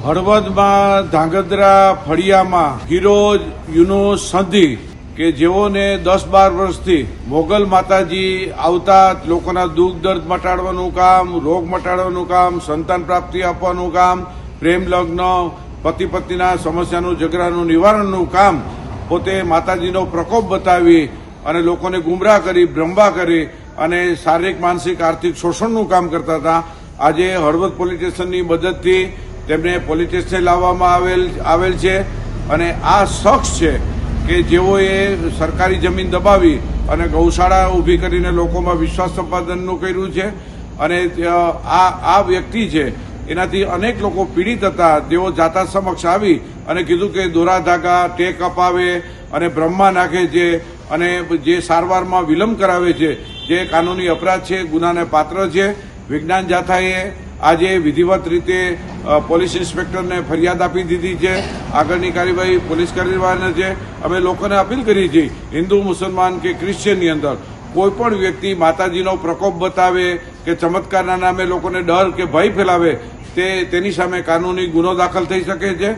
હળવદમાં ધાંગધ્રા ફળિયામાં ગિરોજ યુનુસ સંધિ, કે જેઓને દસ બાર વર્ષથી મોગલ માતાજી આવતા લોકોના દુઃખ દર્દ મટાડવાનું કામ, રોગ મટાડવાનું કામ, સંતાન પ્રાપ્તિ આપવાનું કામ, પ્રેમ લગ્ન, પતિ પત્નીના સમસ્યાનું, ઝઘડાનું, નિવારણનું કામ પોતે માતાજીનો પ્રકોપ બતાવી અને લોકોને ગુમરાહ કરી, ભ્રમવા કરી અને શારીરિક, માનસિક, આર્થિક શોષણનું કામ કરતા હતા. આજે હળવદ પોલીસ સ્ટેશનની મદદથી તેમને પોલીસ લાવવામાં આવેલ આવેલ છે. અને આ શખ્સ છે કે જેઓએ સરકારી જમીન દબાવી અને ગૌશાળા ઊભી કરીને લોકોમાં વિશ્વાસ સંપાદનનું કર્યું છે. અને આ આ વ્યક્તિ છે, એનાથી અનેક લોકો પીડિત હતા. તેઓ જાતા સમક્ષ આવી અને કીધું કે દોરા ધાગા ટેક અપાવે અને બ્રહ્મા નાખે છે અને જે સારવારમાં વિલંબ કરાવે છે, જે કાનૂની અપરાધ છે, ગુનાને પાત્ર છે. વિજ્ઞાન જાથાએ આજે વિધિવત રીતે પોલીસ ઇન્સ્પેક્ટરને ફરિયાદ આપી દીધી છે. આગળની કાર્યવાહી પોલીસ કરવાની છે. અમે લોકોને અપીલ કરી છે, હિન્દુ, મુસલમાન કે ક્રિશ્ચિયનની અંદર કોઈ પણ વ્યક્તિ માતાજીનો પ્રકોપ બતાવે કે ચમત્કારના નામે લોકોને ડર કે ભય ફેલાવે, તે તેની સામે કાનૂની ગુનો દાખલ થઈ શકે છે.